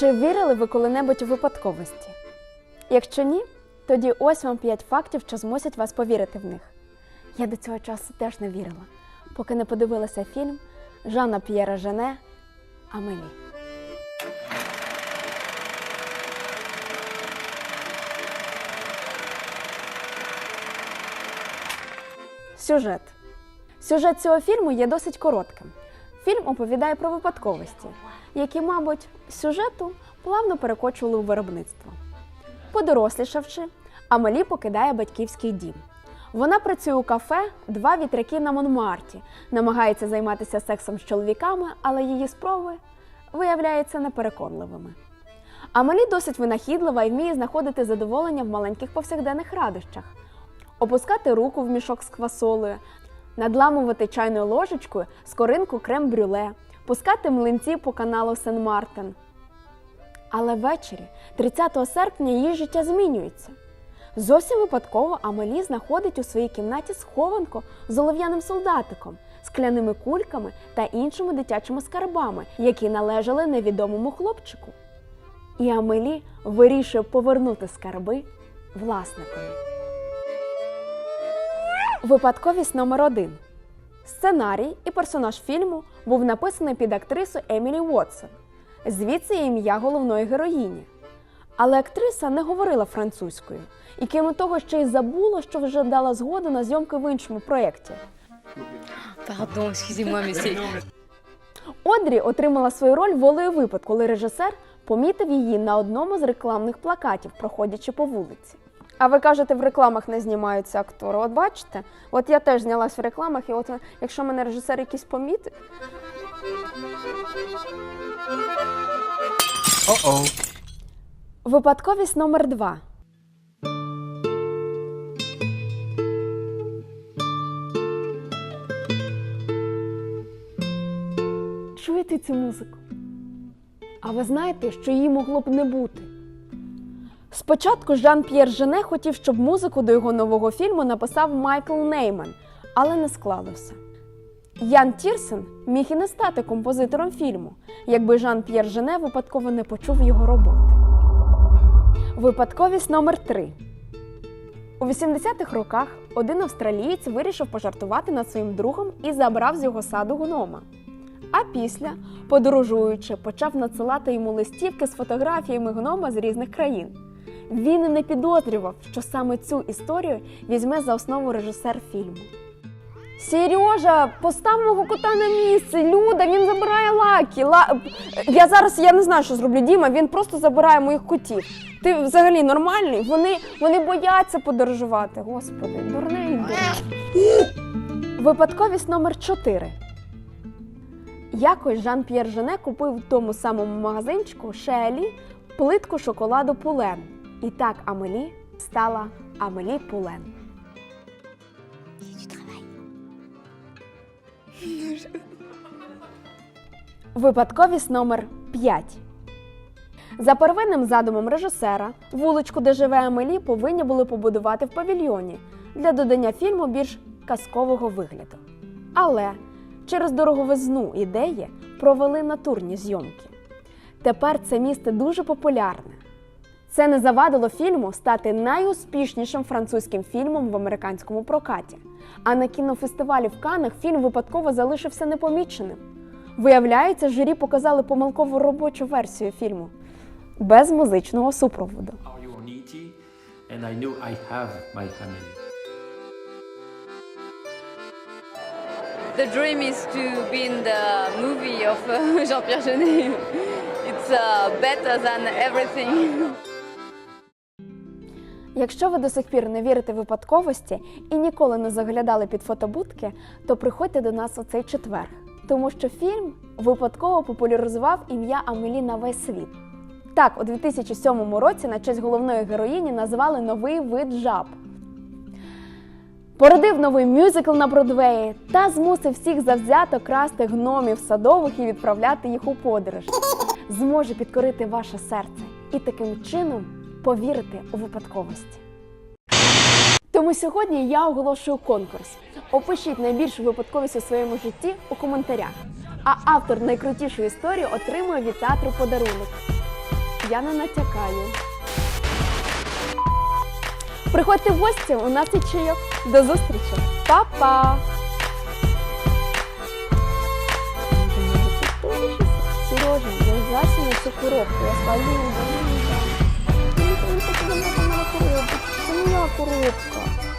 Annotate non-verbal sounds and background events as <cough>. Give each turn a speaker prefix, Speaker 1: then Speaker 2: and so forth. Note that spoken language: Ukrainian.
Speaker 1: Чи вірили ви коли-небудь у випадковості? Якщо ні, тоді ось вам 5 фактів, що змусять вас повірити в них. Я до цього часу теж не вірила, поки не подивилася фільм Жана П'єра Жене Амелі. Сюжет. Сюжет цього фільму є досить коротким. Фільм оповідає про випадковості, які, мабуть, сюжету плавно перекочували у виробництво. Подорослішавши, Амелі покидає батьківський дім. Вона працює у кафе два вітряки на Монмарті, намагається займатися сексом з чоловіками, але її спроби виявляються непереконливими. Амелі досить винахідлива і вміє знаходити задоволення в маленьких повсякденних радощах, опускати руку в мішок з квасолею, надламувати чайною ложечкою скоринку крем-брюле, пускати млинці по каналу Сен-Мартен. Але ввечері, 30 серпня, її життя змінюється. Зовсім випадково Амелі знаходить у своїй кімнаті схованку з олов'яним солдатиком, скляними кульками та іншими дитячими скарбами, які належали невідомому хлопчику. І Амелі вирішує повернути скарби власникові. Випадковість номер один. Сценарій і персонаж фільму був написаний під актрису Емілі Уотсон. Звідси ім'я головної героїні. Але актриса не говорила французькою, і крім того, ще й забула, що вже дала згоду на зйомки в іншому проєкті.
Speaker 2: C'est.
Speaker 1: Одрі отримала свою роль волею випадку, коли режисер помітив її на одному з рекламних плакатів, проходячи по вулиці. А ви кажете, в рекламах не знімаються актори. От бачите, от я теж знялась в рекламах, і от якщо мене режисер якийсь помітить,
Speaker 3: Uh-oh.
Speaker 1: Випадковість номер два. Чуєте цю музику? А ви знаєте, що її могло б не бути? Спочатку Жан-П'єр Жене хотів, щоб музику до його нового фільму написав Майкл Нейман, але не склалося. Ян Тірсен міг і не стати композитором фільму, якби Жан-П'єр Жене випадково не почув його роботи. Випадковість номер 3 У 80-х роках один австралієць вирішив пожартувати над своїм другом і забрав з його саду гнома. А після, подорожуючи, почав надсилати йому листівки з фотографіями гнома з різних країн. Він і не підозрював, що саме цю історію візьме за основу режисер фільму. Сережа, постав мого кота на місце. Люда, він забирає лакі. Ла... Я зараз я не знаю, що зроблю Діма. Він просто забирає моїх котів. Ти взагалі нормальний? Вони, вони бояться подорожувати. Господи, дурне дурне. Випадковість номер 4. Якось Жан-П'єр Жене купив в тому самому магазинчику Шелі плитку шоколаду Пулен. І так Амелі стала Амелі Пулен. Випадковість номер 5. За первинним задумом режисера, вуличку, де живе Амелі, повинні були побудувати в павільйоні для додання фільму більш казкового вигляду. Але через дороговизну ідеї провели натурні зйомки. Тепер це місце дуже популярне. Це не завадило фільму стати найуспішнішим французьким фільмом в американському прокаті. А на кінофестивалі в Каннах фільм випадково залишився непоміченим. Виявляється, журі показали помилкову робочу версію фільму без музичного супроводу.
Speaker 4: Are you on ET? And I knew I have my family.
Speaker 2: The dream is to be in the movie of uh, <laughs> Jean-Pierre Jeunet. It's uh, better than everything. <laughs>
Speaker 1: Якщо ви до сих пір не вірите випадковості і ніколи не заглядали під фотобудки, то приходьте до нас у цей четвер, тому що фільм випадково популяризував ім'я Амелі на весь світ. Так, у 2007 році на честь головної героїні назвали новий вид жаб. Породив новий мюзикл на Бродвеї та змусив всіх завзято красти гномів садових і відправляти їх у подорож. Зможе підкорити ваше серце і таким чином повірити у випадковості. Тому сьогодні я оголошую конкурс. Опишіть найбільшу випадковість у своєму житті у коментарях. А автор найкрутішої історії отримує від театру подарунок. я не натякаю. Приходьте в гості, у нас є чайок. До зустрічі. Па-па! Сережа, залізайся на цю коробку, я ставлю її до мене. Це моя коробка.